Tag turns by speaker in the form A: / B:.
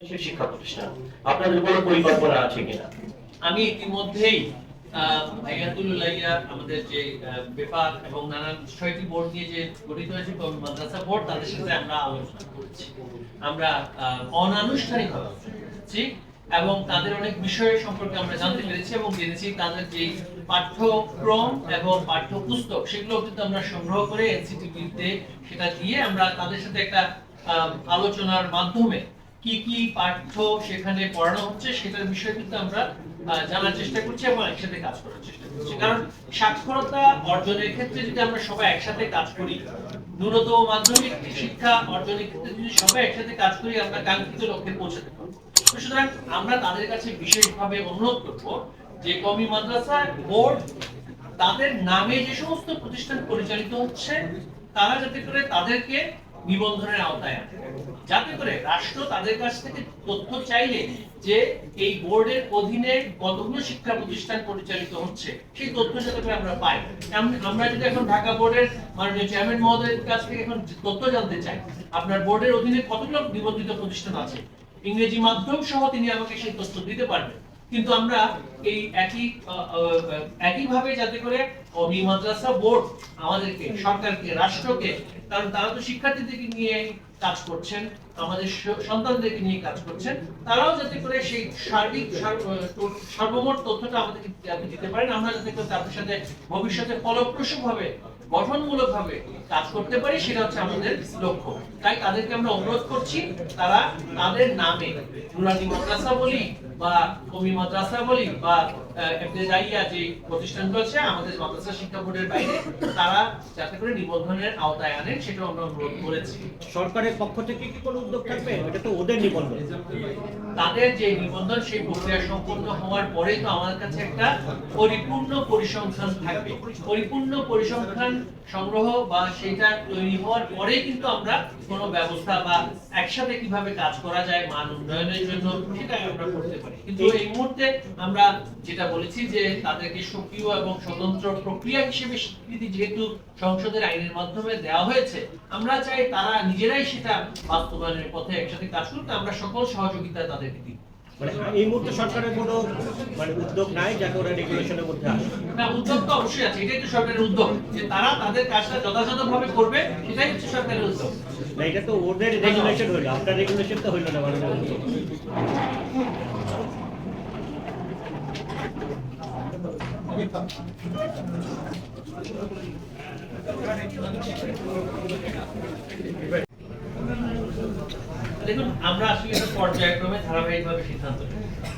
A: শিক্ষা প্রতিষ্ঠান। আপনাদের কোনো পরিকল্পনা আছে কিনা?
B: আমি ইতিমধ্যেই আমাদের যে ব্যাপার এবং নানান ছয়টি বোর্ড নিয়ে যে গঠিত হয়েছে মাদ্রাসা বোর্ড, তাদের সাথে আমরা আলোচনা করেছি। আমরা এবং তাদের অনেক বিষয় সম্পর্কে আমরা জানতে পেরেছি এবং জেনেছি তাদের যে পাঠ্যক্রম এবং পাঠ্যপুস্তক সেগুলো কিন্তু আমরা সংগ্রহ করে এনসিটিভিতে সেটা দিয়ে আমরা তাদের সাথে একটা আলোচনার মাধ্যমে কি কি পাঠ্য সেখানে পড়ানো হচ্ছে সেটার বিষয়ে কিন্তু আমরা জানার চেষ্টা করছি এবং একসাথে কাজ করার চেষ্টা করছি। কারণ সাক্ষরতা অর্জনের ক্ষেত্রে যদি আমরা সবাই একসাথে কাজ করি, ন্যূনতম মাধ্যমিক শিক্ষা অর্জনের ক্ষেত্রে যদি সবাই একসাথে কাজ করি, আমরা কাঙ্ক্ষিত লক্ষ্যে পৌঁছাতে পারব। সুতরাং আমরা তাদের কাছে বিশেষভাবে অনুরোধ করব যে কমি মাদ্রাসা, বোর্ড, তাদের নামে যে সমস্ত প্রতিষ্ঠান পরিচালিত হচ্ছে, তারা যাতে করে তাদেরকে নিবন্ধনের আওতায় আনে যাতে করে রাষ্ট্র তাদের কাছ থেকে তথ্য চাইলে যে এই বোর্ডের অধীনে কতগুলো শিক্ষা প্রতিষ্ঠান পরিচালিত হচ্ছে, সেই তথ্য যাতে করে আমরা পাই। আমরা যদি এখন ঢাকা বোর্ডের মাননীয় চেয়ারম্যান মহোদয়ের কাছ থেকে এখন তথ্য জানতে চাই, আপনার বোর্ডের অধীনে কতগুলো নিবন্ধিত প্রতিষ্ঠান আছে? ইংরেজি মাধ্যম সহ তিনি আমাকে সেই তথ্য দিতে পারবেন। কিন্তু আমরা এই একই একইভাবে যাতে করে কমি মাদ্রাসা বোর্ড আমাদেরকে, সরকারকে, রাষ্ট্রকে কারণ তারা তো শিক্ষার্থীদেরকে নিয়ে কাজ করছেন, আমাদের সন্তানদেরকে নিয়ে কাজ করছেন, তারাও যাতে করে সেই সার্বিক সর্বমোট তথ্যটা আমাদেরকে দিতে পারেন, আমরা যাতে করে তাদের সাথে ভবিষ্যতে ফলপ্রসূভাবে গঠনমূলক ভাবে কাজ করতে পারি, সেটা হচ্ছে আমাদের লক্ষ্য। তাই তাদেরকে আমরা অনুরোধ করছি, তারা তাদের নামে, নুরানি মাদ্রাসা বলি বা কমি মাদ্রাসা বলি বা যে প্রতিষ্ঠানগুলো আছে আমাদের মাদ্রাসা শিক্ষা বোর্ডের বাইরে তারা যাতে করে নিবন্ধনের আওতায় আনেন সেটা আমরা অনুরোধ করেছি।
C: সরকারের পক্ষ থেকে কি কোনো উদ্যোগ থাকবে? এটা তো ওদের নিবন্ধন।
B: তাদের যে নিবন্ধন সেই প্রক্রিয়া সম্পন্ন হওয়ার পরেই তো আমাদের কাছে একটা পরিপূর্ণ পরিসংখ্যান থাকবে। পরিপূর্ণ পরিসংখ্যান সংগ্রহ বা সেটা তৈরি হওয়ার পরেই কিন্তু আমরা কোনো ব্যবস্থা বা একসাথে কীভাবে কাজ করা যায় মান উন্নয়নের জন্য সেটা আমরা করতে পারি। কিন্তু এই মুহূর্তে আমরা যেটা বলেছি যে তাদেরকে সক্রিয় এবং স্বতন্ত্র প্রক্রিয়া হিসেবে স্বীকৃতি যেহেতু সংসদের আইনের মাধ্যমে দেওয়া হয়েছে, আমরা চাই তারা নিজেরাই সেটা বাস্তবায়নের পথে একসাথে কাজ করতে আমরা সকল সহযোগিতা তাদেরকে দিই।
C: মানে এই মুহূর্তে সরকারের কোনো মানে উদ্যোগ নাই যাতে ওরা রেগুলেশনের মধ্যে আসে
B: না উদ্যোগ তো অবশ্যই আছে এটাই তো সরকারের উদ্যোগ যে তারা তাদের কাজটা যথাযথভাবে করবে সেটাই হচ্ছে সরকারের উদ্যোগ।
C: না এটা তো ওদের রেগুলেশন হইল আপনার রেগুলেশন তো হইল না মানে
B: দেখুন আমরা আসলে পর্যায়ক্রমে ধারাবাহিকভাবে সিদ্ধান্ত নেব